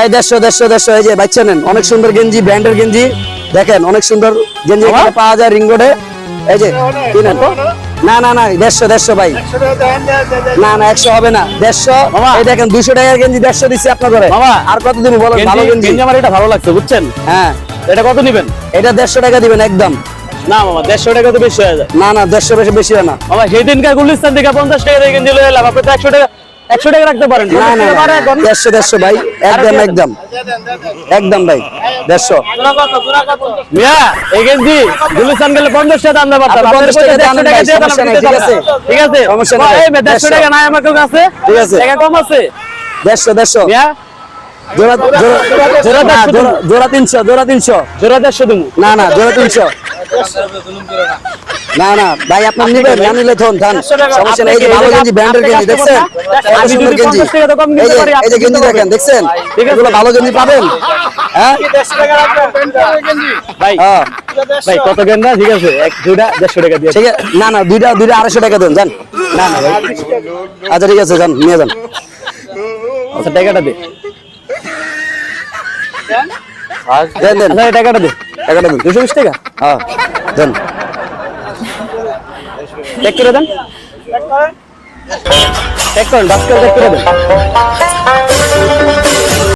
এই দেড়শো দেড়শো দেড়শো এই যে বাচ্চা নেন। অনেক সুন্দর গেঞ্জি ব্র্যান্ডের গেঞ্জি। দেখেন অনেক সুন্দর গেঞ্জি এখানে পাওয়া যায় এই যে কিনেন না না না দেড়শো দেড়শো ভাই। না না একশো হবে না দেড়শো। এই দেখেন দুশো টাকার গেঞ্জি দেড়শো দিচ্ছি আপনার ঘরে। আর কত দিন বলেন ভালো গেঞ্জি? আমার এটা ভালো লাগছে বুঝছেন? হ্যাঁ। এটা কত নিবেন? এটা দেড়শো টাকা দিবেন একদম। না মামা দেড়শো টাকা তো বেশি হয়ে যায়। না না দেড়শো বেশি বেশি হয় না। মামা সেদিনকার গুলিস্তান থেকে পঞ্চাশ টাকা দিয়ে গেঞ্জি লয়ে এলাম আপনি তো একশো টাকা একশো টাকা রাখতে পারেন? না না ভাই। একদম। একদম। একদম ভাই দেড়শো। মিয়া এই গেঞ্জি গুলিস্তান গেলে পঞ্চাশ টাকা দাম দেওয়া 50 টাকা দাম দেড়শো টাকা দিয়ে দিলাম, সমস্যা ঠিক আছে? ঠিক আছে? সমস্যা নাই, এই 150 টাকা নাই আমার কাছে ঠিক আছে। টাকা কম আছে? মিয়া? জোড়া তিনশো জোড়া তিনশো। জোড়া দেড়শো দিমু না না জোড়া তিনশো। না না ভাই আপনার নিবেন না নিলে থন। থান সমস্যা নেই এই যে ভালো গেঞ্জি ব্র্যান্ডের গেঞ্জি দেখছেন? কত সুন্দর গেঞ্জি। 50 টাকা তো কম এই যে গেঞ্জি দেখেন দেখছেন? এগুলো ভালো গেঞ্জি পাবেন? হ্যাঁ? ভাই হ্যাঁ। ভাই কত গেন্দা ঠিক আছে এক দুইটা দেড়শো টাকা দিয়ে। ঠিক আছে না না দুইটা দুইটা আড়াইশো টাকা দেন যান। না না ভাই। আচ্ছা ঠিক আছে যান নিয়ে যান। আচ্ছা টাকাটা দে। দেন দেন। আচ্ছা এই টাকাটা দে। টাকাটা দেন। দুশো বিশ টাকা? হ্যাঁ। দেন। চেক করে দেন। চেক করেন। বাস করে চেক করে দেন।